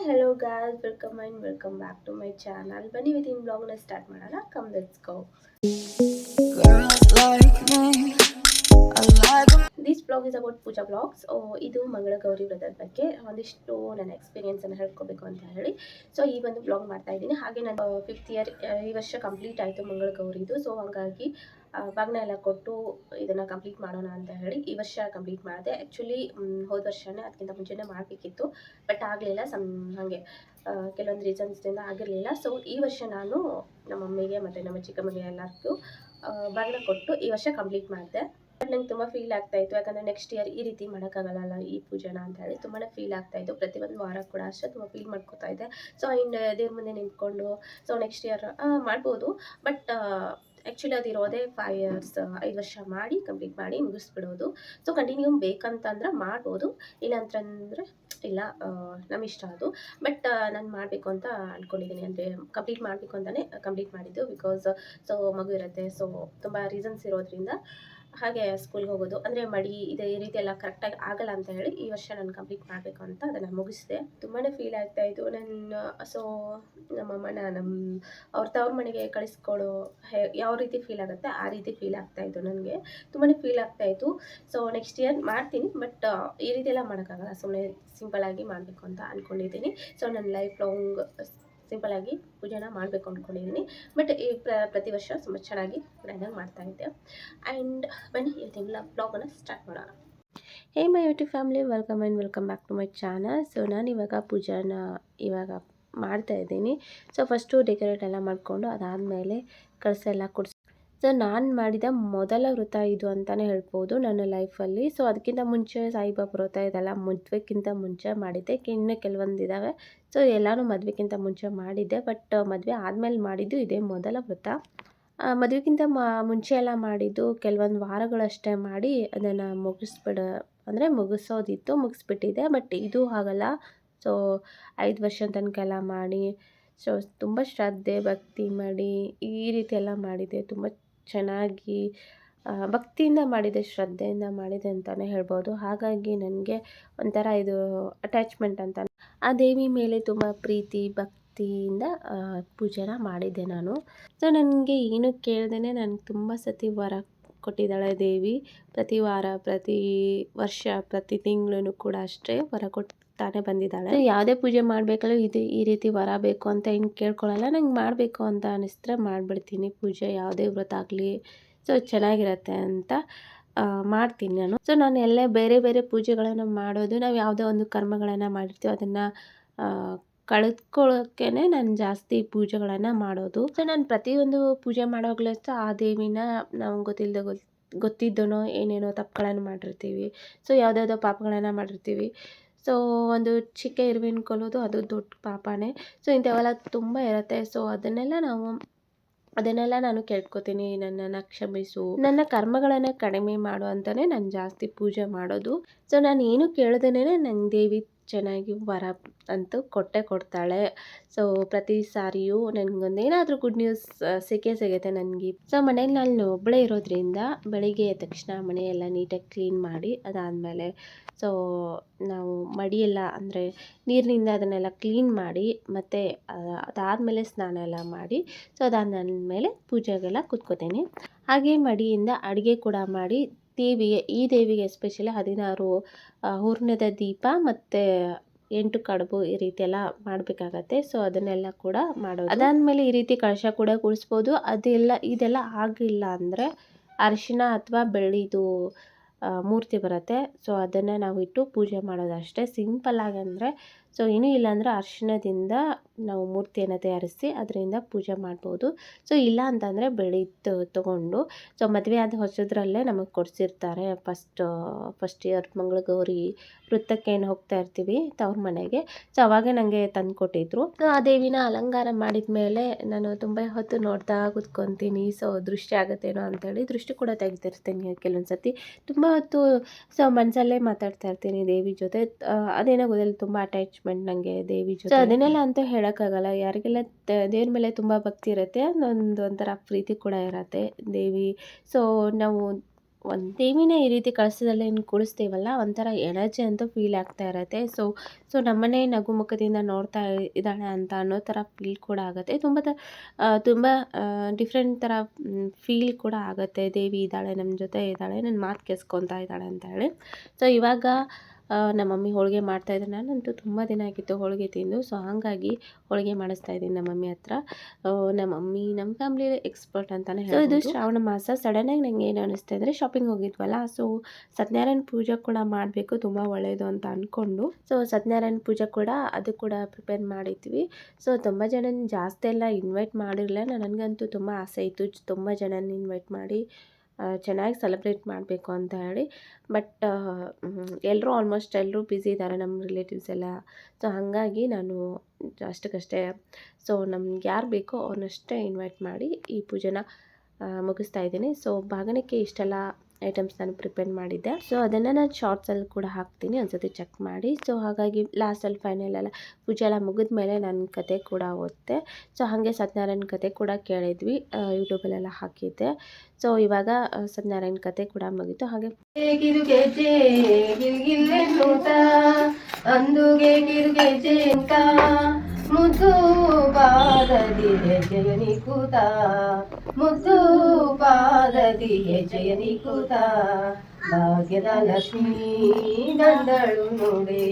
Hi hello guys welcome bin welcome back to my channel ಬನ್ನಿ ವಿತಿನ್ ಬ್ಲಾಗ್ನ start ಮಾಡೋಣ. Come let's go this blog is about puja blogs ಇದು ಮಂಗಳ ಗೌರಿ ವ್ರತದ ಬಗ್ಗೆ ಒಂದಿಷ್ಟು ನನ್ನ ಎಕ್ಸ್ಪೀರಿಯನ್ಸ್ ಅನ್ನು ಹೇಳ್ಕೊಬೇಕು ಅಂತ ಹೇಳಿ. ಸೊ ಈ ಒಂದು ಬ್ಲಾಗ್ ಮಾಡ್ತಾ ಇದ್ದೀನಿ. ಹಾಗೆ ನಾನು ಫಿಫ್ತ್ ಇಯರ್ ಈ ವರ್ಷ ಕಂಪ್ಲೀಟ್ ಆಯಿತು ಮಂಗಳ ಗೌರಿದು ಸೊ ಹಾಗಾಗಿ ಆ, ಬಾಗ್ನ ಎಲ್ಲ ಕೊಟ್ಟು ಇದನ್ನು ಕಂಪ್ಲೀಟ್ ಮಾಡೋಣ ಅಂತ ಹೇಳಿ ಈ ವರ್ಷ ಕಂಪ್ಲೀಟ್ ಮಾಡಿದೆ. ಆ್ಯಕ್ಚುಲಿ ಹೋದ ವರ್ಷನೇ ಅದಕ್ಕಿಂತ ಮುಂಚೆನೇ ಮಾಡಬೇಕಿತ್ತು. ಬಟ್ ಆಗಲಿಲ್ಲ ಸಮ್ ಹಾಗೆ ಕೆಲವೊಂದು ರೀಸನ್ಸ್ದಿಂದ ಆಗಿರಲಿಲ್ಲ. ಸೊ ಈ ವರ್ಷ ನಾನು ನಮ್ಮ ಮಮ್ಮಿಗೆ ಮತ್ತು ನಮ್ಮ ಚಿಕ್ಕಮ್ಮಗೆ ಎಲ್ಲರಿಗೂ ಬಾಗಿನ ಕೊಟ್ಟು ಈ ವರ್ಷ ಕಂಪ್ಲೀಟ್ ಮಾಡಿದೆ. ನಂಗೆ ತುಂಬ ಫೀಲ್ ಆಗ್ತಾ ಇತ್ತು. ಯಾಕಂದರೆ ನೆಕ್ಸ್ಟ್ ಇಯರ್ ಈ ರೀತಿ ಮಾಡೋಕ್ಕಾಗಲ್ಲ ಈ ಪೂಜೆನ ಅಂತ ಹೇಳಿ ತುಂಬಾ ಫೀಲ್ ಆಗ್ತಾ ಇತ್ತು. ಪ್ರತಿ ಒಂದು ವಾರ ಕೂಡ ಅಷ್ಟೇ ತುಂಬ ಫೀಲ್ ಮಾಡ್ಕೋತಾ ಇದ್ದೆ. ಸೊ ಇನ್ನು ದೇವ್ರ ಮುಂದೆ ನಿಂತ್ಕೊಂಡು ಸೊ ನೆಕ್ಸ್ಟ್ ಇಯರ್ ಮಾಡ್ಬೋದು. ಬಟ್ ಆ್ಯಕ್ಚುಲಿ ಅದು ಇರೋದೇ ಫೈವ್ ಇಯರ್ಸ್ ಐದು ವರ್ಷ ಮಾಡಿ ಕಂಪ್ಲೀಟ್ ಮಾಡಿ ಮುಗಿಸ್ಬಿಡೋದು. ಸೊ ಕಂಟಿನ್ಯೂ ಬೇಕಂತಂದ್ರೆ ಮಾಡ್ಬೋದು. ಇಲ್ಲ ಅಂತಂದರೆ ಇಲ್ಲ ನಮ್ಮ ಇಷ್ಟ ಅದು. ಬಟ್ ನಾನು ಮಾಡಬೇಕು ಅಂತ ಅಂದ್ಕೊಂಡಿದ್ದೀನಿ ಅಂದರೆ ಕಂಪ್ಲೀಟ್ ಮಾಡಬೇಕು ಅಂತಲೇ ಕಂಪ್ಲೀಟ್ ಮಾಡಿದ್ದು ಬಿಕಾಸ್ ಸೊ ಮಗು ಇರುತ್ತೆ. ಸೊ ತುಂಬ ರೀಸನ್ಸ್ ಇರೋದ್ರಿಂದ ಹಾಗೆ ಸ್ಕೂಲ್ಗೆ ಹೋಗೋದು. ಅಂದರೆ ಮಡಿ ಇದೆ, ಈ ರೀತಿ ಎಲ್ಲ ಕರೆಕ್ಟಾಗಿ ಆಗಲ್ಲ ಅಂತ ಹೇಳಿ ಈ ವರ್ಷ ನಾನು ಕಂಪ್ಲೀಟ್ ಮಾಡಬೇಕು ಅಂತ ಅದನ್ನು ಮುಗಿಸಿದೆ. ತುಂಬಾ ಫೀಲ್ ಆಗ್ತಾ ಇತ್ತು. ನನ್ನ ಸೊ ನಮ್ಮಮ್ಮನ ನಮ್ಮ ಅವ್ರ ತವ್ರ ಮನೆಗೆ ಕಳಿಸ್ಕೊಡೋ ಹೇ, ಯಾವ ರೀತಿ ಫೀಲ್ ಆಗುತ್ತೆ ಆ ರೀತಿ ಫೀಲ್ ಆಗ್ತಾ ಇತ್ತು ನನಗೆ. ತುಂಬಾ ಫೀಲ್ ಆಗ್ತಾ ಇತ್ತು. ಸೊ ನೆಕ್ಸ್ಟ್ ಇಯರ್ ಮಾಡ್ತೀನಿ ಬಟ್ ಈ ರೀತಿ ಎಲ್ಲ ಮಾಡೋಕ್ಕಾಗಲ್ಲ. ಸುಮ್ಮನೆ ಆಗಿ ಮಾಡಬೇಕು ಅಂತ ಅಂದ್ಕೊಂಡಿದ್ದೀನಿ ಸೊ ನನ್ನ ಲೈಫ್ ಲಾಂಗ್ ಸಿಂಪಲಾಗಿ ಪೂಜೆನ ಮಾಡಬೇಕು ಅಂದ್ಕೊಂಡಿದ್ದೀನಿ ಬಟ್ ಈ ಪ್ರ, ಪ್ರತಿ ವರ್ಷ ತುಂಬ ಚೆನ್ನಾಗಿ ಗ್ರ್ಯಾಂಡಾಗಿ ಮಾಡ್ತಾ ಇದ್ದೆ. ಆ್ಯಂಡ್ ಬನ್ನಿ ಇವತ್ತಿನ ಬ್ಲಾಗನ್ನು ಸ್ಟಾರ್ಟ್ ಮಾಡೋಣ. Hey my YouTube family welcome and welcome back to my channel so ನಾನು ಇವಾಗ ಪೂಜಾನ ಇವಾಗ ಮಾಡ್ತಾ ಇದ್ದೀನಿ. ಸೊ ಫಸ್ಟು ಡೆಕೋರೇಟ್ ಎಲ್ಲ ಮಾಡಿಕೊಂಡು ಅದಾದಮೇಲೆ ಕಳಸ ಎಲ್ಲ ಕೊಡಿಸಿ ಸೊ ನಾನು ಮಾಡಿದ ಮೊದಲ ವ್ರತ ಇದು ಅಂತಲೇ ಹೇಳ್ಬೋದು ನನ್ನ ಲೈಫಲ್ಲಿ. ಸೊ ಅದಕ್ಕಿಂತ ಮುಂಚೆ ಸಾಯಿಬಾಬಾ ವ್ರತ ಇದೆಲ್ಲ ಮದುವೆಕ್ಕಿಂತ ಮುಂಚೆ ಮಾಡಿದ್ದೆ. ಇನ್ನೂ ಕೆಲವೊಂದು ಇದ್ದಾವೆ ಸೊ ಎಲ್ಲನೂ ಮದುವೆಗಿಂತ ಮುಂಚೆ ಮಾಡಿದ್ದೆ. ಬಟ್, ಮದುವೆ ಆದಮೇಲೆ ಮಾಡಿದ್ದು ಇದೇ ಮೊದಲ ವ್ರತ ಮದುವೆಗಿಂತ ಮುಂಚೆ ಎಲ್ಲ ಮಾಡಿದ್ದು ಕೆಲವೊಂದು ವಾರಗಳಷ್ಟೇ ಮಾಡಿ ಅದನ್ನು ಮುಗಿಸ್ಬಿಡ, ಅಂದರೆ ಮುಗಿಸೋದಿತ್ತು, ಮುಗಿಸ್ಬಿಟ್ಟಿದ್ದೆ. ಬಟ್, ಇದು ಹಾಗಲ್ಲ. ಸೊ ಐದು ವರ್ಷ ತನಕ ಎಲ್ಲ ಮಾಡಿ, ಸೊ ತುಂಬ ಶ್ರದ್ಧೆ, ಭಕ್ತಿ ಮಾಡಿ ಈ ರೀತಿ ಎಲ್ಲ ಮಾಡಿದೆ ತುಂಬ ಚೆನ್ನಾಗಿ ಭಕ್ತಿಯಿಂದ ಮಾಡಿದೆ, ಶ್ರದ್ಧೆಯಿಂದ ಮಾಡಿದೆ ಅಂತಲೇ ಹೇಳ್ಬೋದು. ಹಾಗಾಗಿ ನನಗೆ ಒಂಥರ ಇದು ಅಟ್ಯಾಚ್ಮೆಂಟ್ ಅಂತ ಆ ದೇವಿ ಮೇಲೆ ತುಂಬ ಪ್ರೀತಿ, ಭಕ್ತಿಯಿಂದ ಪೂಜೆನ ಮಾಡಿದ್ದೆ ನಾನು. ಸೊ ನನಗೆ ಏನು ಕೇಳ್ದೇ ನನಗೆ ತುಂಬ ಸತಿ ವರ ಕೊಟ್ಟಿದ್ದಾಳೆ ದೇವಿ. ಪ್ರತಿ ವಾರ, ಪ್ರತಿ ವರ್ಷ, ಪ್ರತಿ ತಿಂಗಳೂ ಕೂಡ ಅಷ್ಟೇ ವರ ಕೊಡ್ತಾನೆ ಬಂದಿದ್ದಾಳೆ. ಯಾವುದೇ ಪೂಜೆ ಮಾಡಬೇಕಾದ್ರೂ ಇದು ಈ ರೀತಿ ವರ ಬೇಕು ಅಂತ ಏನು ಕೇಳ್ಕೊಳ್ಳಲ್ಲ, ನಂಗೆ ಮಾಡಬೇಕು ಅಂತ ಅನಿಸಿದ್ರೆ ಮಾಡಿಬಿಡ್ತೀನಿ. ಪೂಜೆ ಯಾವುದೇ ವ್ರತ ಆಗಲಿ, ಸೊ ಚೆನ್ನಾಗಿರತ್ತೆ ಅಂತ ಮಾಡ್ತೀನಿ ನಾನು. ಸೊ ನಾನು ಎಲ್ಲೇ ಬೇರೆ ಬೇರೆ ಪೂಜೆಗಳನ್ನು ಮಾಡೋದು, ನಾವು ಯಾವುದೋ ಒಂದು ಕರ್ಮಗಳನ್ನು ಮಾಡಿರ್ತೀವಿ, ಅದನ್ನು ಕಳೆದ್ಕೊಳ್ಳೋಕ್ಕೇ ನಾನು ಜಾಸ್ತಿ ಪೂಜೆಗಳನ್ನು ಮಾಡೋದು. ಸೊ ನಾನು ಪ್ರತಿಯೊಂದು ಪೂಜೆ ಮಾಡೋಗ್ಲೂ ಸಹ ಆ ದೇವಿನ ನಮ್ಗೆ ಗೊತ್ತಿಲ್ಲದೆ ಗೊತ್ತು ಗೊತ್ತಿದ್ದನೋ ಏನೇನೋ ತಪ್ಪುಗಳನ್ನು ಮಾಡಿರ್ತೀವಿ. ಸೊ ಯಾವುದ್ಯಾವುದೋ ಪಾಪಗಳನ್ನು ಮಾಡಿರ್ತೀವಿ. ಸೊ ಒಂದು ಚಿಕ್ಕ ಇರುವೆ ಕೊಲ್ಲೋದು ಅದು ದೊಡ್ಡ ಪಾಪನೇ. ಸೊ ಇಂಥವೆಲ್ಲ ತುಂಬ ಇರುತ್ತೆ. ಸೊ ಅದನ್ನೆಲ್ಲ ನಾವು, ಅದನ್ನೆಲ್ಲ ನಾನು ಕೇಳ್ಕೊತೀನಿ ನನ್ನನ್ನು ಕ್ಷಮಿಸು. ನನ್ನ ಕರ್ಮಗಳನ್ನು ಕಡಿಮೆ ಮಾಡು ಅಂತಲೇ ನಾನು ಜಾಸ್ತಿ ಪೂಜೆ ಮಾಡೋದು. ಸೊ ನಾನು ಏನು ಕೇಳ್ದೇನೆ ನನ್ನ ದೇವಿ ಚೆನ್ನಾಗಿ ವರ ಅಂತೂ ಕೊಟ್ಟೆ ಕೊಡ್ತಾಳೆ. ಸೊ ಪ್ರತಿ ಸಾರಿಯೂ ನನಗೊಂದೇನಾದರೂ ಗುಡ್ ನ್ಯೂಸ್ ಸಿಕ್ಕೇ ಸಿಗುತ್ತೆ ನನಗೆ. ಸೊ ಮನೇಲಿ ನಾನು ಒಬ್ಬಳೇ ಇರೋದ್ರಿಂದ ಬೆಳಿಗ್ಗೆ ಎದ್ದ ತಕ್ಷಣ ಮನೆಯೆಲ್ಲ ನೀಟಾಗಿ ಕ್ಲೀನ್ ಮಾಡಿ ಅದಾದಮೇಲೆ ಸೊ, ನಾವು ಮಡಿಯೆಲ್ಲ ಅಂದರೆ ನೀರಿನಿಂದ ಅದನ್ನೆಲ್ಲ ಕ್ಲೀನ್ ಮಾಡಿ ಮತ್ತು ಅದಾದಮೇಲೆ ಸ್ನಾನ ಎಲ್ಲ ಮಾಡಿ, ಸೊ ಅದಾದ್ಮೇಲೆ ಪೂಜೆಗೆಲ್ಲ ಕೂತ್ಕೋತೀನಿ. ಹಾಗೆ ಮಡಿಯಿಂದ ಅಡುಗೆ ಕೂಡ ಮಾಡಿ, ದೇವಿಗೆ, ಈ ದೇವಿಗೆ ಎಸ್ಪೆಷಲಿ ಹದಿನಾರು ಹೂರ್ಣದ ದೀಪ ಮತ್ತು ಎಂಟು ಕಡುಬು ಈ ರೀತಿ ಎಲ್ಲ ಮಾಡಬೇಕಾಗತ್ತೆ. ಸೊ, ಅದನ್ನೆಲ್ಲ ಕೂಡ ಮಾಡೋದು. ಅದಾದಮೇಲೆ ಈ ರೀತಿ ಕಳಶ ಕೂಡ ಕೂಡಿಸ್ಬೋದು ಅದೆಲ್ಲ, ಇದೆಲ್ಲ ಆಗಿಲ್ಲ ಅಂದರೆ ಅರಿಶಿನ ಅಥವಾ ಬೆಳ್ಳಿದು ಮೂರ್ತಿ ಬರುತ್ತೆ. ಸೊ ಅದನ್ನು ನಾವು ಇಟ್ಟು ಪೂಜೆ ಮಾಡೋದು ಅಷ್ಟೇ ಸಿಂಪಲ್ಲಾಗಿ ಅಂದರೆ ಸೊ ಏನೂ ಇಲ್ಲ ಅಂದರೆ ಅರಿಶಿಣದಿಂದ ನಾವು ಮೂರ್ತಿಯನ್ನು ತಯಾರಿಸಿ ಅದರಿಂದ ಪೂಜೆ ಮಾಡ್ಬೋದು. ಸೊ ಇಲ್ಲ ಅಂತಂದರೆ ಬೆಳಿ ತೊಗೊಂಡು, ಸೊ ಮದುವೆ ಆದ ಹೊಸದ್ರಲ್ಲೇ ನಮಗೆ ಕೊಡಿಸಿರ್ತಾರೆ. ಫಸ್ಟ್ ಫಸ್ಟ್ ಇಯರ್ ಮಂಗಳಗೌರಿ ವೃತ್ತಕ್ಕೆ ಏನು ಹೋಗ್ತಾ ಇರ್ತೀವಿ ತವ್ರ ಮನೆಗೆ. ಸೊ ಅವಾಗೆ ನನಗೆ ತಂದು ಕೊಟ್ಟಿದ್ರು ಸೊ ಆ ದೇವಿನ ಅಲಂಕಾರ ಮಾಡಿದ ಮೇಲೆ ನಾನು ತುಂಬ ಹೊತ್ತು ನೋಡ್ತಾ ಕೂತ್ಕೊತೀನಿ. ಸೊ ದೃಷ್ಟಿ ಆಗುತ್ತೇನೋ ಅಂತೇಳಿ ದೃಷ್ಟಿ ಕೂಡ ತೆಗಿತಿರ್ತೀನಿ ಕೆಲವೊಂದು ಸರ್ತಿ ತುಂಬ ಹೊತ್ತು ಸೊ ಮನಸಲ್ಲೇ ಮಾತಾಡ್ತಾ ಇರ್ತೀನಿ ದೇವಿ ಜೊತೆ. ಅದೇನಾಗೋದಿಲ್ಲ ಅದೇನೋ ಗೊತ್ತಿಲ್ಲ, ತುಂಬ ಅಟ್ಯಾಚ್ಮೆಂಟ್ ನನಗೆ ದೇವಿ ಜೊತೆ ಅದನ್ನೆಲ್ಲ ಅಂತ ಹೇಳೋಕ್ಕಾಗಲ್ಲ. ಯಾರಿಗೆಲ್ಲ ದೇವ್ರ ಮೇಲೆ ತುಂಬ ಭಕ್ತಿ ಇರುತ್ತೆ ಅದೊಂದು ಒಂಥರ ಪ್ರೀತಿ ಕೂಡ ಇರತ್ತೆ ದೇವಿ. ಸೊ ನಾವು ಒಂದು ದೇವಿನ ಈ ರೀತಿ ಕಳಸದಲ್ಲಿ ಏನು ಕೂಡಿಸ್ತೀವಲ್ಲ ಒಂಥರ ಎನರ್ಜಿ ಅಂತೂ ಫೀಲ್ ಆಗ್ತಾ ಇರುತ್ತೆ. ಸೊ ಸೊ ನಮ್ಮನೆ ನಗುಮುಖದಿಂದ ನೋಡ್ತಾ ಇದ್ದಾಳೆ ಅಂತ ಅನ್ನೋ ಥರ ಫೀಲ್ ಕೂಡ ಆಗುತ್ತೆ. ತುಂಬ ತ ತುಂಬ ಡಿಫ್ರೆಂಟ್ ಥರ ಫೀಲ್ ಕೂಡ ಆಗುತ್ತೆ. ದೇವಿ ಇದ್ದಾಳೆ ನಮ್ಮ ಜೊತೆ ಇದ್ದಾಳೆ ನನ್ನ ಮಾತು ಕೆಸ್ಕೊತಾ ಇದ್ದಾಳೆ ಅಂತ ಹೇಳಿ. ಸೊ ಇವಾಗ ನಮ್ಮ ಮಮ್ಮಿ ಹೋಳಿಗೆ ಮಾಡ್ತಾಯಿದ್ರು ನಾನಂತೂ ತುಂಬ ದಿನ ಆಗಿತ್ತು ಹೋಳಿಗೆ ತಿಂದು ಸೊ ಹಾಗಾಗಿ ಹೋಳಿಗೆ ಮಾಡಿಸ್ತಾ ಇದ್ದೀನಿ ನಮ್ಮ ಮಮ್ಮಿ ಹತ್ರ. ನಮ್ಮ ಮಮ್ಮಿ ನಮ್ಮ ಫ್ಯಾಮ್ಲಿ ಎಕ್ಸ್ಪರ್ಟ್ ಅಂತಲೇ ಹೇಳಿ ಇದು ಶ್ರಾವಣ ಮಾಸ. ಸಡನ್ನಾಗಿ ನನಗೆ ಏನು ಅನ್ನಿಸ್ತಾ ಇದ್ರೆ ಶಾಪಿಂಗ್ ಹೋಗಿದ್ವಲ್ಲ ಸೊ ಸತ್ಯನಾರಾಯಣ ಪೂಜೆ ಕೂಡ ಮಾಡಬೇಕು ತುಂಬ ಒಳ್ಳೆಯದು ಅಂತ ಅಂದ್ಕೊಂಡು ಸೊ ಸತ್ಯನಾರಾಯಣ ಪೂಜೆ ಕೂಡ ಅದು ಕೂಡ ಪ್ರಿಪೇರ್ ಮಾಡಿದ್ವಿ. ಸೊ ತುಂಬ ಜನ ಜಾಸ್ತಿ ಎಲ್ಲ ಇನ್ವೈಟ್ ಮಾಡಿರಲಿಲ್ಲ. ನನಗಂತೂ ತುಂಬ ಆಸೆ ಇತ್ತು. ತುಂಬ ಜನನ ಇನ್ವೈಟ್ ಮಾಡಿ ಚೆನ್ನಾಗಿ ಸೆಲೆಬ್ರೇಟ್ ಮಾಡಬೇಕು ಅಂತ ಹೇಳಿ. ಬಟ್ ಎಲ್ಲರೂ ಆಲ್ಮೋಸ್ಟ್ ಎಲ್ಲರೂ ಬ್ಯುಸಿ ಇದ್ದಾರೆ ನಮ್ಮ ರಿಲೇಟಿವ್ಸ್ ಎಲ್ಲ. ಸೊ ಹಾಗಾಗಿ ನಾನು ಅಷ್ಟಕ್ಕಷ್ಟೇ. ಸೊ ನಮ್ಗೆ ಯಾರು ಬೇಕೋ ಅವ್ರನ್ನಷ್ಟೇ ಇನ್ವೈಟ್ ಮಾಡಿ ಈ ಪೂಜೆನ ಮುಗಿಸ್ತಾ ಇದ್ದೀನಿ. ಸೊ ಬಾಗಿನಕ್ಕೆ ಇಷ್ಟೆಲ್ಲ ಐಟಮ್ಸ್ ನಾನು ಪ್ರಿಪೇರ್ ಮಾಡಿದ್ದೆ. ಸೊ ಅದನ್ನು ನಾನು ಶಾರ್ಟ್ಸಲ್ಲಿ ಕೂಡ ಹಾಕ್ತೀನಿ. ಒಂದ್ಸತಿ ಚೆಕ್ ಮಾಡಿ. ಸೊ ಹಾಗಾಗಿ ಲಾಸ್ಟಲ್ಲಿ ಫೈನಲ್ ಎಲ್ಲ ಪೂಜೆ ಎಲ್ಲ ಮುಗಿದ ಮೇಲೆ ನನ್ನ ಕತೆ ಕೂಡ ಓದಿದೆ ಸೊ ಹಾಗೆ ಸತ್ಯನಾರಾಯಣ ಕತೆ ಕೂಡ ಕೇಳಿದ್ವಿ. ಯೂಟ್ಯೂಬಲ್ಲೆಲ್ಲ ಹಾಕಿದ್ದೆ. ಸೊ ಇವಾಗ ಸತ್ಯನಾರಾಯಣ ಕತೆ ಕೂಡ ಮುಗೀತು. ಹಾಗೆ ಅಂದುಗೆ ಮುದ್ದು ಪಾದದಿ ಹೆಜ್ಜೆಯನಿ ಕೂತ ಮುದ್ದು ಪಾದದಿ ಹೆಜ್ಜೆಯನಿ ಕೂತ ಭಾಗ್ಯದ ಲಕ್ಷ್ಮೀ ಬಂದಳು ನೋಡೆ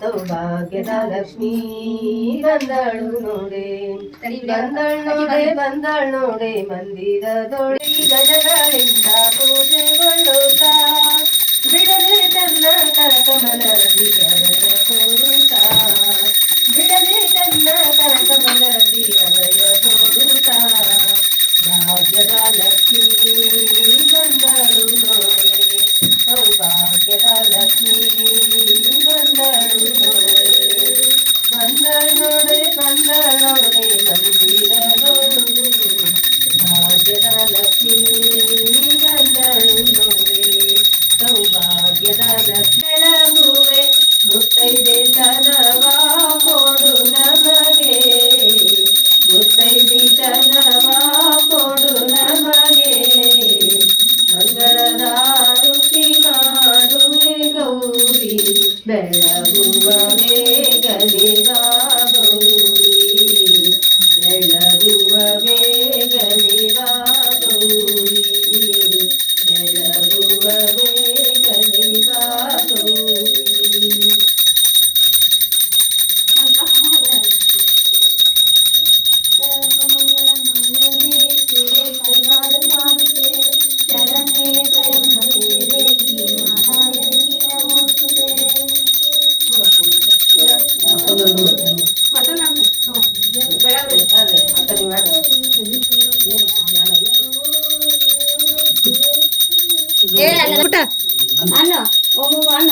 ಸೌಭಾಗ್ಯದ ಲಕ್ಷ್ಮೀ ಬಂದಳು ನೋಡೆ ಬಂದಳ್ ನೋಡೆ ಬಂದಳ್ ನೋಡೆ ಮಂದಿರದೊಳೆ ಗಜಗಳಿಂದ ಪೂಜೆಗೊಳ್ಳುತ್ತ ಬಿಡದೆ ತನ್ನ ಕರಕಮಲ ದಿಗಯ ಕೋರುತ್ತ ಬಿಡದೆ ತನ್ನ ಕರಕಮಲ ದಿಗಯ ಕೋರುತ್ತ ಭಾಗ್ಯದ ಲಕ್ಷ್ಮೀ ಬಂದಳು ನೋಡೆ ಸೌಭಾಗ್ಯದ ಲಕ್ಷ್ಮೀ ಬಂದಳು ನೋಡೆ ಬಂದಳ್ ನೋಡೆ ಬಂದಳ್ ನೋಡೆ ಮಂದಿರದೋಳು ಭಾಗ್ಯದ ಲಕ್ಷ್ಮೀ ಬಂದಳು ನೋಡೆ ಸೌಭಾಗ್ಯದ ಲಕ್ಷ್ಮಿ ಬೆಳಗುವೆ ಮುತ್ತೈದೆ ತನವ ಕೊಡು ನಮಗೆ. ಮುತ್ತೈದೆ ತನವ ಕೊಡು ನಮಗೆ. ಮಂಗಳದ ಮಾಡುವೆ ಗೌರಿ. ಬೆಳಗುವ ಬೇಗನಿಗ ಅನ್ನ ಓಮು ಅನ್ನ. ಓಮು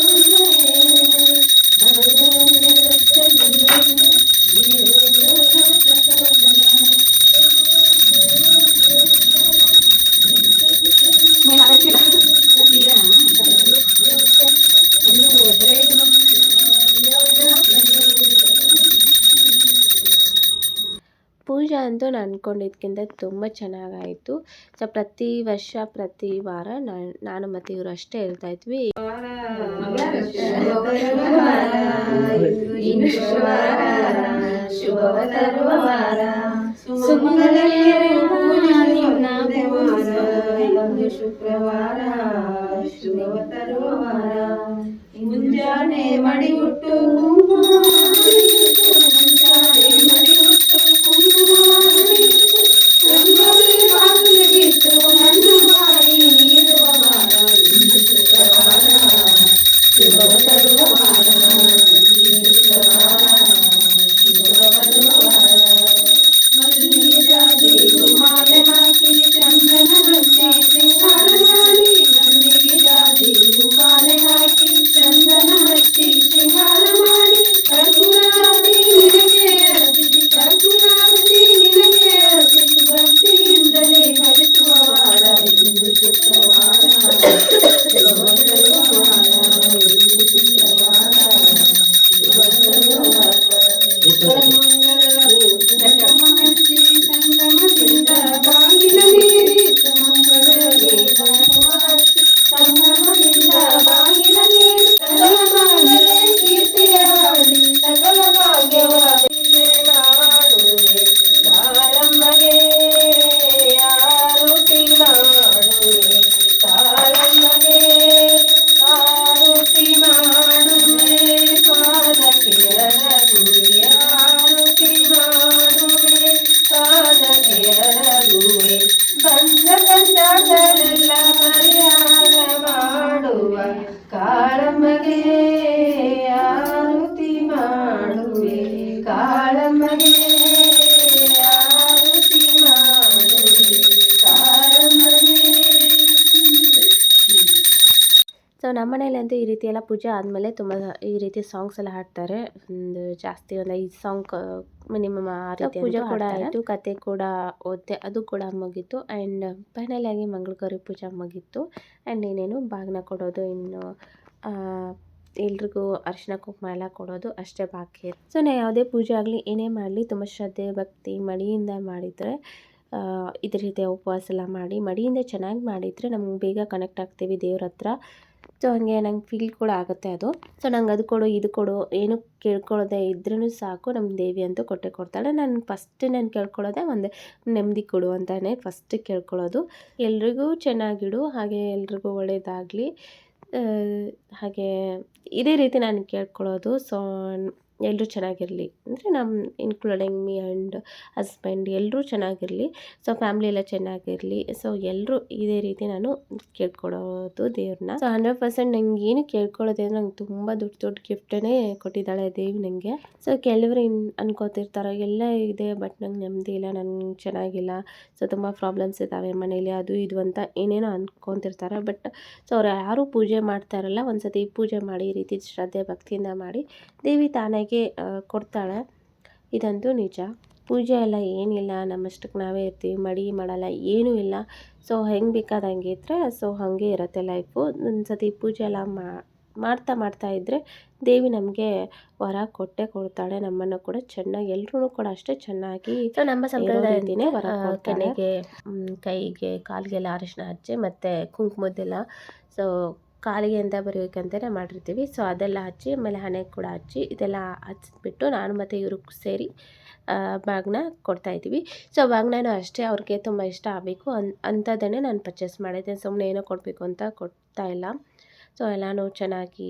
ಪೂಜೆ ಅಂತೂ ನಾನು ಅನ್ಕೊಂಡಿದ್ಕಿಂತ ತುಂಬ ಚೆನ್ನಾಗಾಯಿತು. ಸೊ ಪ್ರತಿ ವರ್ಷ, ಪ್ರತಿ ವಾರ ನಾನು ನಾನು ಮತ್ತು ಇವರು ಅಷ್ಟೇ ಹೇಳ್ತಾ ಇದ್ವಿ. ಶುಕ್ರವಾರ ಮುಂಜಾನೆ ಮಡಿಗುಟ್ಟು ಇಂದು ಶುಕ್ರವಾರ ಪೂಜೆ ಆದಮೇಲೆ ತುಂಬ ಈ ರೀತಿ ಸಾಂಗ್ಸ್ ಎಲ್ಲ ಹಾಡ್ತಾರೆ. ಒಂದು ಜಾಸ್ತಿ ಒಂದು ಐದು ಸಾಂಗ್ ಮಿನಿಮಮ್ ಆ ರೀತಿ ಪೂಜೆ ಕೂಡ ಆಯಿತು ಕತೆ ಕೂಡ ಓದ್ದೆ ಅದು ಕೂಡ ಮುಗೀತು. ಆ್ಯಂಡ್ ಫೈನಲ್ ಆಗಿ ಮಂಗಳಗೌರಿ ಪೂಜೆ ಮುಗೀತು. ಆ್ಯಂಡ್ ಏನೇನು ಬಾಗಿನ ಕೊಡೋದು ಇನ್ನು ಎಲ್ರಿಗೂ ಅರಿಶಿನ ಕುಂಕುಮ ಎಲ್ಲ ಕೊಡೋದು ಅಷ್ಟೇ ಬಾಕಿ. ಸೊ ನಾ ಯಾವುದೇ ಪೂಜೆ ಆಗಲಿ ಏನೇ ಮಾಡಲಿ ತುಂಬ ಶ್ರದ್ಧೆ ಭಕ್ತಿ ಮಡಿಯಿಂದ ಮಾಡಿದರೆ ಇದ್ರ ರೀತಿಯ ಉಪವಾಸ ಎಲ್ಲ ಮಾಡಿ ಮಡಿಯಿಂದ ಚೆನ್ನಾಗಿ ಮಾಡಿದರೆ ನಮ್ಗೆ ಬೇಗ ಕನೆಕ್ಟ್ ಆಗ್ತೀವಿ ದೇವ್ರ ಹತ್ರ. ಸೊ ಹಾಗೆ ನಂಗೆ ಫೀಲ್ ಕೂಡ ಆಗುತ್ತೆ ಅದು. ಸೊ ನಂಗೆ ಅದು ಕೊಡು, ಇದು ಕೊಡು, ಏನು ಕೇಳ್ಕೊಳ್ಳೋದೆ ಇದ್ರೂ ಸಾಕು ನಮ್ಮ ದೇವಿ ಅಂತೂ ಕೊಟ್ಟೆ ಕೊಡ್ತಾಳೆ. ನಾನು ಫಸ್ಟ್ ನಾನು ಕೇಳ್ಕೊಳ್ಳೋದೆ ಒಂದು, ನೆಮ್ಮದಿ ಕೊಡು ಅಂತಲೇ ಫಸ್ಟ್ ಕೇಳ್ಕೊಳ್ಳೋದು. ಎಲ್ರಿಗೂ ಚೆನ್ನಾಗಿಡು, ಹಾಗೆ ಎಲ್ರಿಗೂ ಒಳ್ಳೆಯದಾಗಲಿ ಹಾಗೆ ಇದೇ ರೀತಿ ನಾನು ಕೇಳ್ಕೊಳ್ಳೋದು. ಸೊ ಎಲ್ಲರೂ ಚೆನ್ನಾಗಿರಲಿ. ಅಂದರೆ ನಮ್ಮ ಇನ್ಕ್ಲೂಡಿಂಗ್ ಮೀ ಆ್ಯಂಡ್ ಹಸ್ಬೆಂಡ್ ಎಲ್ಲರೂ ಚೆನ್ನಾಗಿರಲಿ. ಸೊ ಫ್ಯಾಮ್ಲಿ ಎಲ್ಲ ಚೆನ್ನಾಗಿರಲಿ. ಸೊ ಎಲ್ಲರೂ ಇದೇ ರೀತಿ ನಾನು ಕೇಳ್ಕೊಡೋದು ದೇವ್ರನ್ನ. ಸೊ ಹಂಡ್ರೆಡ್ ಪರ್ಸೆಂಟ್ ನಂಗೆ ಏನು ಕೇಳ್ಕೊಳ್ಳೋದೇ ನಂಗೆ ತುಂಬ ದೊಡ್ಡ ದೊಡ್ಡ ಗಿಫ್ಟನ್ನೇ ಕೊಟ್ಟಿದ್ದಾಳೆ ದೇವಿ ನನಗೆ ಸೊ ಕೆಲವರು ಇನ್ ಅನ್ಕೋತಿರ್ತಾರೆ, ಎಲ್ಲ ಇದೆ ಬಟ್ ನಂಗೆ ನೆಮ್ಮದಿ ಇಲ್ಲ, ನಂಗೆ ಚೆನ್ನಾಗಿಲ್ಲ. ಸೊ ತುಂಬ ಪ್ರಾಬ್ಲಮ್ಸ್ ಇದ್ದಾವೆ ಮನೇಲಿ, ಅದು ಇದು ಅಂತ ಏನೇನೋ ಅನ್ಕೊತಿರ್ತಾರೆ. ಬಟ್ ಸೊ ಅವ್ರು ಯಾರೂ ಪೂಜೆ ಮಾಡ್ತಾರಲ್ಲ ಒಂದು ಸತಿ ಪೂಜೆ ಮಾಡಿ, ಈ ರೀತಿ ಶ್ರದ್ಧೆ ಭಕ್ತಿಯಿಂದ ಮಾಡಿ, ದೇವಿ ತಾನಾಗೆ ಆ, ಕೊಡ್ತಾಳೆ. ಇದಂತೂ ನಿಜ. ಪೂಜೆ ಎಲ್ಲ ಏನಿಲ್ಲ ನಮ್ಮಷ್ಟಕ್ಕೆ ನಾವೇ ಇರ್ತೀವಿ ಮಡಿ ಮಾಡಲ್ಲ ಏನೂ ಇಲ್ಲ. ಸೊ ಹೆಂಗೆ ಬೇಕಾದಂಗೆ ಇದ್ದರೆ ಸೊ ಹಾಗೆ ಇರುತ್ತೆ ಲೈಫು ಒಂದು ಸತಿ ಪೂಜೆ ಎಲ್ಲ ಮಾಡ್ತಾ ಮಾಡ್ತಾ ಇದ್ದರೆ ದೇವಿ ನಮಗೆ ವರ ಕೊಟ್ಟೆ ಕೊಡ್ತಾಳೆ. ನಮ್ಮನ್ನು ಕೂಡ ಚೆನ್ನಾಗಿ ಎಲ್ಲರೂ ಕೂಡ ಅಷ್ಟೇ ಚೆನ್ನಾಗಿ ಸೊ ನಮ್ಮ ಸಂಪ್ರದಾಯದಿಂದ ವರ ಕೆನೆಗೆ ಕೈಗೆ ಕಾಲಿಗೆಲ್ಲ ಅರಿಶಿನ ಹಚ್ಚಿ ಮತ್ತು ಕುಂಕುಮದ್ದೆಲ್ಲ ಸೊ ಕಾಲಿಗೆ ಅಂತ ಬರೆಯೋಕ್ಕಂತಲೇ ಮಾಡಿರ್ತೀವಿ. ಸೊ ಅದೆಲ್ಲ ಹಚ್ಚಿ, ಆಮೇಲೆ ಹಣೆ ಕೂಡ ಹಚ್ಚಿ, ಇದೆಲ್ಲ ಹಚ್ಚಿಬಿಟ್ಟು ನಾನು ಮತ್ತು ಇವರು ಸೇರಿ ಬಾಗಿನ ಕೊಡ್ತಾಯಿದ್ದೀವಿ ಸೊ ಬ್ಯಾಗ್ನೂ ಅಷ್ಟೇ ಅವ್ರಿಗೆ ತುಂಬ ಇಷ್ಟ ಆಗಬೇಕು. ಅನ್, ಅಂಥದ್ದನ್ನೇ ನಾನು ಪರ್ಚೇಸ್ ಮಾಡಿದ್ದೆ. ಸುಮ್ಮನೆ ಏನೋ ಕೊಡಬೇಕು ಅಂತ ಕೊಡ್ತಾ ಇಲ್ಲ. ಸೊ ಎಲ್ಲನೂ ಚೆನ್ನಾಗಿ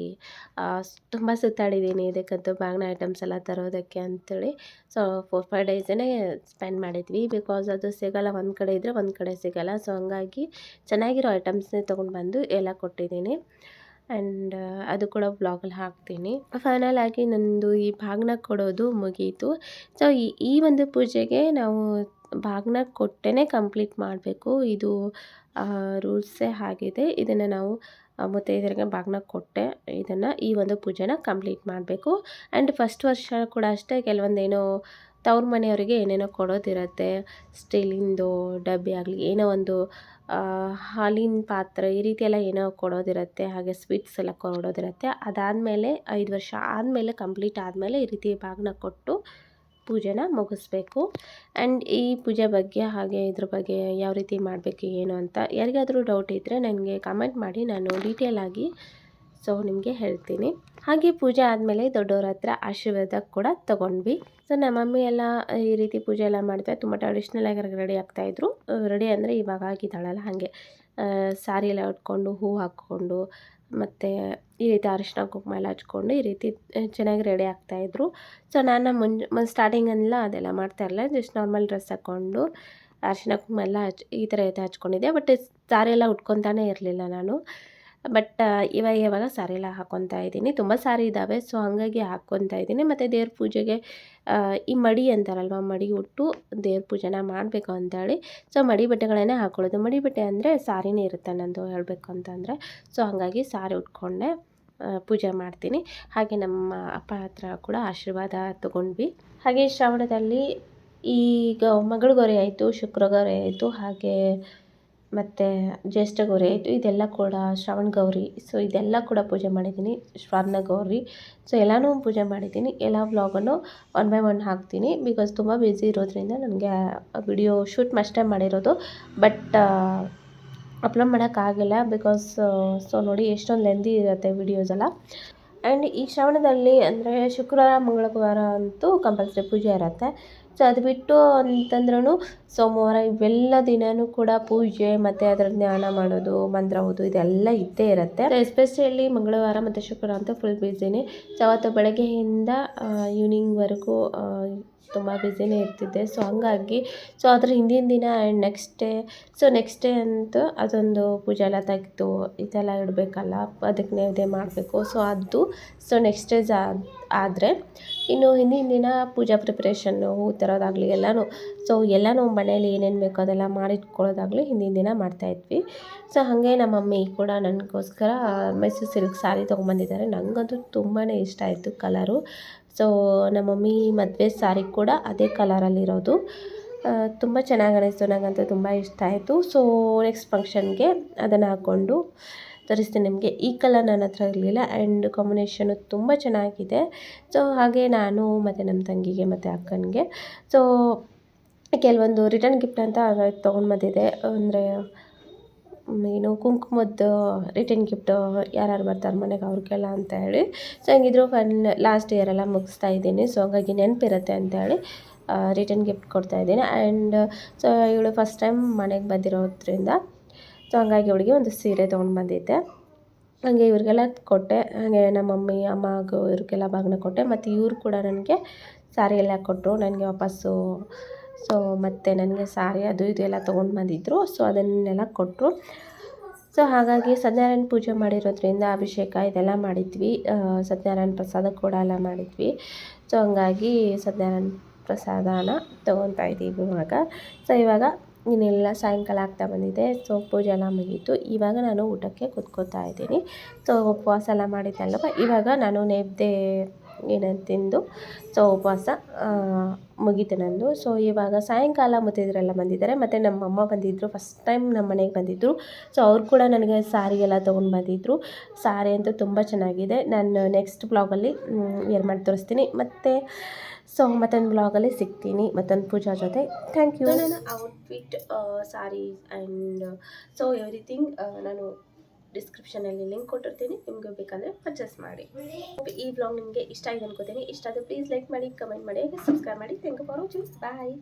ತುಂಬ ಸುತ್ತಾಡಿದ್ದೀನಿ ಇದಕ್ಕಂತೂ ಬಾಗಿನ ಐಟಮ್ಸ್ ಎಲ್ಲ ತರೋದಕ್ಕೆ ಅಂಥೇಳಿ ಸೊ ಫೋರ್ ಫೈವ್ ಡೇಸೇ ಸ್ಪೆಂಡ್ ಮಾಡಿದ್ವಿ. ಬಿಕಾಸ್ ಅದು ಸಿಗೋಲ್ಲ, ಒಂದು ಕಡೆ ಇದ್ದರೆ ಒಂದು ಕಡೆ ಸಿಗೋಲ್ಲ. ಸೊ ಹಂಗಾಗಿ ಚೆನ್ನಾಗಿರೋ ಐಟಮ್ಸ್ನೇ ತೊಗೊಂಡು ಬಂದು ಎಲ್ಲ ಕೊಟ್ಟಿದ್ದೀನಿ ಆ್ಯಂಡ್ ಅದು ಕೂಡ ಬ್ಲಾಗಲ್ಲಿ ಹಾಕ್ತೀನಿ. ಫೈನಲ್ ಆಗಿ ನಂದು ಈ ಭಾಗ್ನ ಕೊಡೋದು ಮುಗೀತು. ಸೊ ಈ ಈ ಒಂದು ಪೂಜೆಗೆ ನಾವು ಭಾಗ್ನ ಕೊಟ್ಟೇ ಕಂಪ್ಲೀಟ್ ಮಾಡಬೇಕು. ಇದು ರೂಲ್ಸೇ ಆಗಿದೆ ಇದನ್ನು ನಾವು ಮುತ್ತೈದೆಯರಿಗೆ ಬಾಗಿನ ಕೊಟ್ಟೆ. ಇದನ್ನು ಈ ಒಂದು ಪೂಜೆನ ಕಂಪ್ಲೀಟ್ ಮಾಡಬೇಕು. ಆ್ಯಂಡ್ ಫಸ್ಟ್ ವರ್ಷ ಕೂಡ ಅಷ್ಟೇ ಕೆಲವೊಂದೇನೋ ತವ್ರ ಮನೆಯವರಿಗೆ ಏನೇನೋ ಕೊಡೋದಿರುತ್ತೆ. ಸ್ಟೀಲಿಂದು, ಡಬ್ಬಿ ಆಗಲಿ, ಏನೋ ಒಂದು ಹಾಲಿನ ಪಾತ್ರೆ ಈ ರೀತಿ ಎಲ್ಲ ಏನೋ ಕೊಡೋದಿರುತ್ತೆ. ಹಾಗೆ ಸ್ವೀಟ್ಸ್ ಎಲ್ಲ ಕೊಡೋದಿರುತ್ತೆ. ಅದಾದಮೇಲೆ ಐದು ವರ್ಷ ಆದಮೇಲೆ ಕಂಪ್ಲೀಟ್ ಆದಮೇಲೆ ಈ ರೀತಿ ಬಾಗಿನ ಕೊಟ್ಟು ಪೂಜೆನ ಮುಗಿಸ್ಬೇಕು. ಆ್ಯಂಡ್ ಈ ಪೂಜೆ ಬಗ್ಗೆ ಹಾಗೆ ಇದ್ರ ಬಗ್ಗೆ ಯಾವ ರೀತಿ ಮಾಡಬೇಕು, ಏನು ಅಂತ ಯಾರಿಗಾದರೂ ಡೌಟ್ ಇದ್ದರೆ ನನಗೆ ಕಮೆಂಟ್ ಮಾಡಿ, ನಾನು ಡೀಟೇಲ್ ಆಗಿ ಸೊ ನಿಮಗೆ ಹೇಳ್ತೀನಿ. ಹಾಗೆ ಪೂಜೆ ಆದಮೇಲೆ ದೊಡ್ಡವ್ರ ಹತ್ರ ಆಶೀರ್ವಾದ ಕೂಡ ತೊಗೊಂಡ್ವಿ. ಸೊ ನಮ್ಮ ಮಮ್ಮಿ ಎಲ್ಲ ಈ ರೀತಿ ಪೂಜೆ ಎಲ್ಲ ಮಾಡ್ತಾರೆ ತುಂಬ ಟ್ರೆಡಿಷ್ನಲ್ ಆಗಿ ರೆಡಿ ಆಗ್ತಾಯಿದ್ರು ರೆಡಿ ಅಂದರೆ ಇವಾಗ ಆಗಿದ್ದಾಳಲ್ಲ ಹಾಗೆ. ಸಾರಿ ಎಲ್ಲ ಉಟ್ಕೊಂಡು ಹೂ ಹಾಕ್ಕೊಂಡು ಮತ್ತು ಈ ರೀತಿ ಅರಿಶಿನ ಕುಂಕುಮ ಎಲ್ಲ ಹಚ್ಕೊಂಡು ಈ ರೀತಿ ಚೆನ್ನಾಗಿ ರೆಡಿ ಆಗ್ತಾಯಿದ್ರು ಸೊ ನಾನು ಮುಂಜ್ ಸ್ಟಾರ್ಟಿಂಗಲ್ಲ ಅದೆಲ್ಲ ಮಾಡ್ತಾ ಇರಲಿಲ್ಲ. ಜಸ್ಟ್ ನಾರ್ಮಲ್ ಡ್ರೆಸ್ ಹಾಕ್ಕೊಂಡು ಅರಿಶಿನ ಕುಂಕುಮ ಎಲ್ಲ ಹಚ್, ಈ ಥರ ಐತೆ ಹಚ್ಕೊಂಡಿದ್ದೆ. ಬಟ್ ಸಾರಿ ಎಲ್ಲ ಉಟ್ಕೊತಾನೆ ಇರಲಿಲ್ಲ ನಾನು. ಬಟ್ ಇವಾಗ ಇವಾಗ ಸಾರಿ ಎಲ್ಲ ಹಾಕ್ಕೊತಾ ಇದ್ದೀನಿ. ತುಂಬ ಸಾರಿ ಇದ್ದಾವೆ ಸೊ ಹಾಗಾಗಿ ಹಾಕ್ಕೊತಾ ಇದ್ದೀನಿ. ಮತ್ತು ದೇವ್ರ ಪೂಜೆಗೆ ಈ ಮಡಿ ಅಂತಾರಲ್ವ, ಮಡಿ ಉಟ್ಟು ದೇವ್ರ ಪೂಜೆನ ಮಾಡಬೇಕು ಅಂತೇಳಿ. ಸೊ ಮಡಿ ಬಟ್ಟೆಗಳನ್ನೇ ಹಾಕ್ಕೊಳ್ಳೋದು ಮಡಿ ಬಟ್ಟೆ ಅಂದರೆ ಸಾರಿನೇ ಇರುತ್ತೆ ನಂದು ಹೇಳಬೇಕು ಅಂತಂದರೆ. ಸೊ ಹಾಗಾಗಿ ಸಾರಿ ಉಟ್ಕೊಂಡೆ. ಪೂಜೆ ಮಾಡ್ತೀನಿ. ಹಾಗೆ ನಮ್ಮ ಅಪ್ಪ ಹತ್ರ ಕೂಡ ಆಶೀರ್ವಾದ ತಗೊಂಡ್ವಿ. ಹಾಗೆ ಶ್ರಾವಣದಲ್ಲಿ ಈಗ ಮಂಗಳಗೌರಿ ಆಯಿತು ಶುಕ್ರಗೌರಿ ಆಯಿತು, ಹಾಗೆ ಮತ್ತು ಜ್ಯೇಷ್ಠ ಗೌರಿ ಆಯಿತು. ಇದೆಲ್ಲ ಕೂಡ ಶ್ರಾವಣ ಗೌರಿ ಸೊ ಇದೆಲ್ಲ ಕೂಡ ಪೂಜೆ ಮಾಡಿದ್ದೀನಿ ಸ್ವರ್ಣ ಗೌರಿ. ಸೊ ಎಲ್ಲನೂ ಪೂಜೆ ಮಾಡಿದ್ದೀನಿ. ಎಲ್ಲ ವ್ಲಾಗನ್ನು ಒನ್ ಬೈ ಒನ್ ಹಾಕ್ತೀನಿ ಬಿಕಾಸ್ ತುಂಬ ಬ್ಯುಸಿ ಇರೋದ್ರಿಂದ ನನಗೆ ವಿಡಿಯೋ ಶೂಟ್ ಅಷ್ಟೇ ಮಾಡಿರೋದು. ಬಟ್ ಅಪ್ಲೋಡ್ ಮಾಡೋಕ್ಕಾಗಿಲ್ಲ ಬಿಕಾಸ್ ಸೊ ನೋಡಿ ಎಷ್ಟೊಂದು ಲೆಂದಿ ಇರುತ್ತೆ ವಿಡಿಯೋಸ್ ಎಲ್ಲ. ಆ್ಯಂಡ್ ಈ ಶ್ರಾವಣದಲ್ಲಿ ಅಂದರೆ ಶುಕ್ರವಾರ, ಮಂಗಳವಾರ ಅಂತೂ ಕಂಪಲ್ಸರಿ ಪೂಜೆ ಇರುತ್ತೆ. ಸೊ ಅದು ಬಿಟ್ಟು ಅಂತಂದ್ರೂ ಸೋಮವಾರ ಇವೆಲ್ಲ ದಿನವೂ ಕೂಡ ಪೂಜೆ ಮತ್ತು ಅದರ ಧ್ಯಾನ ಮಾಡೋದು, ಮಂತ್ರ ಓದು ಇದೆಲ್ಲ ಇದ್ದೇ ಇರುತ್ತೆ. ಎಸ್ಪೆಷಲಿ ಮಂಗಳವಾರ ಮತ್ತು ಶುಕ್ರವಾರ ಅಂತ ಫುಲ್ ಬ್ಯುಸಿನೇ ಸೊ ಅವತ್ತು ಬೆಳಗ್ಗೆಯಿಂದ ಈವ್ನಿಂಗ್ವರೆಗೂ ತುಂಬ ಬ್ಯುಸಿನೇ ಇರ್ತಿದ್ದೆ. ಸೊ ಹಂಗಾಗಿ ಸೊ ಅದ್ರ ಹಿಂದಿನ ದಿನ and next day so next day ಅಂತೂ ಅದೊಂದು ಪೂಜೆ ಎಲ್ಲ ತೆಗೆದು ಇದೆಲ್ಲ ಇಡಬೇಕಲ್ಲ, ಅದಕ್ಕೆ ನೈವೇದ್ಯ ಮಾಡಬೇಕು. ಸೊ ಅದು ಸೊ ನೆಕ್ಸ್ಟ್ ಡೇಸ್ ಆದರೆ, ಇನ್ನು ಹಿಂದಿನ ದಿನ ಪೂಜಾ ಪ್ರಿಪ್ರೇಷನ್ನು ಹೂ ತರೋದಾಗಲಿ ಎಲ್ಲನೂ ಸೊ ಎಲ್ಲನೂ ಮನೇಲಿ ಏನೇನು ಬೇಕೋ ಅದೆಲ್ಲ ಮಾಡಿಟ್ಕೊಳ್ಳೋದಾಗಲಿ ಹಿಂದಿನ ದಿನ ಮಾಡ್ತಾಯಿದ್ವಿ ಸೊ ಹಾಗೆ ನಮ್ಮ ಮಮ್ಮಿ ಕೂಡ ನನಗೋಸ್ಕರ ಮೈಸೂರು ಸಿಲ್ಕ್ ಸಾರಿ ತೊಗೊಂಬಂದಿದ್ದಾರೆ. ನನಗಂತೂ ತುಂಬಾ ಇಷ್ಟ ಆಯಿತು ಕಲರು. ಸೊ ನಮ್ಮ ಮಮ್ಮಿ ಮದುವೆ ಸಾರಿ ಕೂಡ ಅದೇ ಕಲರಲ್ಲಿರೋದು. ತುಂಬ ಚೆನ್ನಾಗಿ ಅನಿಸ್ತು ನನಗಂತೂ ತುಂಬ ಇಷ್ಟ ಆಯಿತು. ಸೊ ನೆಕ್ಸ್ಟ್ ಫಂಕ್ಷನ್ಗೆ ಅದನ್ನು ಹಾಕ್ಕೊಂಡು ತೋರಿಸ್ತೀನಿ ನಿಮಗೆ. ಈ ಕಲರ್ ನನ್ನ ಹತ್ರ ಇರಲಿಲ್ಲ. ಆ್ಯಂಡ್ ಕಾಂಬಿನೇಷನು ತುಂಬ ಚೆನ್ನಾಗಿದೆ. ಸೊ ಹಾಗೆ ನಾನು ಮತ್ತು ನಮ್ಮ ತಂಗಿಗೆ ಮತ್ತು ಅಕ್ಕನಿಗೆ. ಸೊ ಕೆಲವೊಂದು ರಿಟರ್ನ್ ಗಿಫ್ಟ್ ಅಂತ ತೊಗೊಂಡು ಬಂದಿದ್ದೆ ಅಂದರೆ ಏನು ಕುಂಕುಮದ್ದು ರಿಟರ್ನ್ ಗಿಫ್ಟು ಯಾರ್ಯಾರು ಬರ್ತಾರೆ ಮನೆಗೆ ಅವ್ರಿಗೆಲ್ಲ ಅಂತ ಹೇಳಿ. ಸೊ ಹೆಂಗಿದ್ರು ಫನ್ ಲಾಸ್ಟ್ ಇಯರ್ ಎಲ್ಲ ಮುಗಿಸ್ತಾ ಇದ್ದೀನಿ. ಸೊ ಹಂಗಾಗಿ ನೆನಪಿರುತ್ತೆ ಅಂತ ಹೇಳಿ ರಿಟರ್ನ್ ಗಿಫ್ಟ್ ಕೊಡ್ತಾ ಇದ್ದೀನಿ. ಆ್ಯಂಡ್ ಸೊ ಇವಳು ಫಸ್ಟ್ ಟೈಮ್ ಮನೆಗೆ ಬಂದಿರೋದ್ರಿಂದ ಸೊ ಹಂಗಾಗಿ ಇವಳಿಗೆ ಒಂದು ಸೀರೆ ತೊಗೊಂಡು ಬಂದಿದ್ದೆ. ಹಾಗೆ ಇವ್ರಿಗೆಲ್ಲ ಕೊಟ್ಟೆ. ಹಾಗೆ ನಮ್ಮ ಮಮ್ಮಿ ಅಮ್ಮಗೂ ಇವ್ರಿಗೆಲ್ಲ ಬಾಗಿನ ಕೊಟ್ಟೆ. ಮತ್ತು ಇವರು ಕೂಡ ನನಗೆ ಸಾರಿ ಎಲ್ಲ ಕೊಟ್ಟರು ನನಗೆ ವಾಪಸ್ಸು ಸೊ ಮತ್ತು ನನಗೆ ಸಾರಿ ಅದು ಇದು ಎಲ್ಲ ತೊಗೊಂಡು ಬಂದಿದ್ದರು ಸೊ ಅದನ್ನೆಲ್ಲ ಕೊಟ್ಟರು ಸೊ ಹಾಗಾಗಿ ಸತ್ಯನಾರಾಯಣ ಪೂಜೆ ಮಾಡಿರೋದ್ರಿಂದ ಅಭಿಷೇಕ ಇದೆಲ್ಲ ಮಾಡಿದ್ವಿ. ಸತ್ಯನಾರಾಯಣ ಪ್ರಸಾದ ಕೂಡ ಎಲ್ಲ ಮಾಡಿದ್ವಿ. ಸೊ ಹಂಗಾಗಿ ಸತ್ಯನಾರಾಯಣ ಪ್ರಸಾದನ ತೊಗೊತಾ ಇದ್ದೀವಿ ಇವಾಗ. ಸೊ ಇವಾಗ ಇನ್ನೆಲ್ಲ ಸಾಯಂಕಾಲ ಆಗ್ತಾ ಬಂದಿದೆ. ಸೊ ಪೂಜೆ ಎಲ್ಲ ಮುಗೀತು. ಇವಾಗ ನಾನು ಊಟಕ್ಕೆ ಕುತ್ಕೋತಾ ಇದ್ದೀನಿ. ಸೊ ಉಪವಾಸ ಎಲ್ಲ ಮಾಡಿದ್ದಲ್ವ? ಇವಾಗ ನಾನು ನೈವೇದ್ಯ ಏನಂತ ತಿಂದು ಸೊ ಉಪವಾಸ ಮುಗೀತು ನಂದು. ಸೊ ಇವಾಗ ಸಾಯಂಕಾಲ ಮುತ್ತೈದರೆಲ್ಲ ಬಂದಿದ್ದಾರೆ. ಮತ್ತು ನಮ್ಮ ಅಮ್ಮ ಬಂದಿದ್ದರು ಫಸ್ಟ್ ಟೈಮ್ ನಮ್ಮ ಮನೆಗೆ ಬಂದಿದ್ದರು ಸೊ ಅವ್ರು ಕೂಡ ನನಗೆ ಸಾರಿ ಎಲ್ಲ ತೊಗೊಂಡು ಬಂದಿದ್ದರು ಸಾರಿ ಅಂತೂ ತುಂಬ ಚೆನ್ನಾಗಿದೆ. ನಾನು ನೆಕ್ಸ್ಟ್ ಬ್ಲಾಗಲ್ಲಿ ವೇರ್ ಮಾಡಿ ತೋರಿಸ್ತೀನಿ. ಮತ್ತು, ಸೊ ಮತ್ತೊಂದು ಬ್ಲಾಗಲ್ಲಿ ಸಿಗ್ತೀನಿ. ಮತ್ತೊಂದು ಪೂಜಾ ಜೊತೆ. ಥ್ಯಾಂಕ್ ಯು ನನ್ನ outfit sari and so everything ನಾನು ಡಿಸ್ಕ್ರಿಪ್ಷನಲ್ಲಿ ಲಿಂಕ್ ಕೊಟ್ಟಿರ್ತೀನಿ, ನಿಮಗೆ ಬೇಕಂದರೆ ಪರ್ಚೇಸ್ ಮಾಡಿ. ಈ ಬ್ಲಾಗ್ ನಿಮಗೆ ಇಷ್ಟ ಆಗಿದೆ ಅನ್ಕೋತೀನಿ. ಇಷ್ಟ ಆದರೆ ಪ್ಲೀಸ್ ಲೈಕ್ ಮಾಡಿ ಕಮೆಂಟ್ ಮಾಡಿ ಸಬ್ಸ್ಕ್ರೈಬ್ ಮಾಡಿ. Thank you for watching bye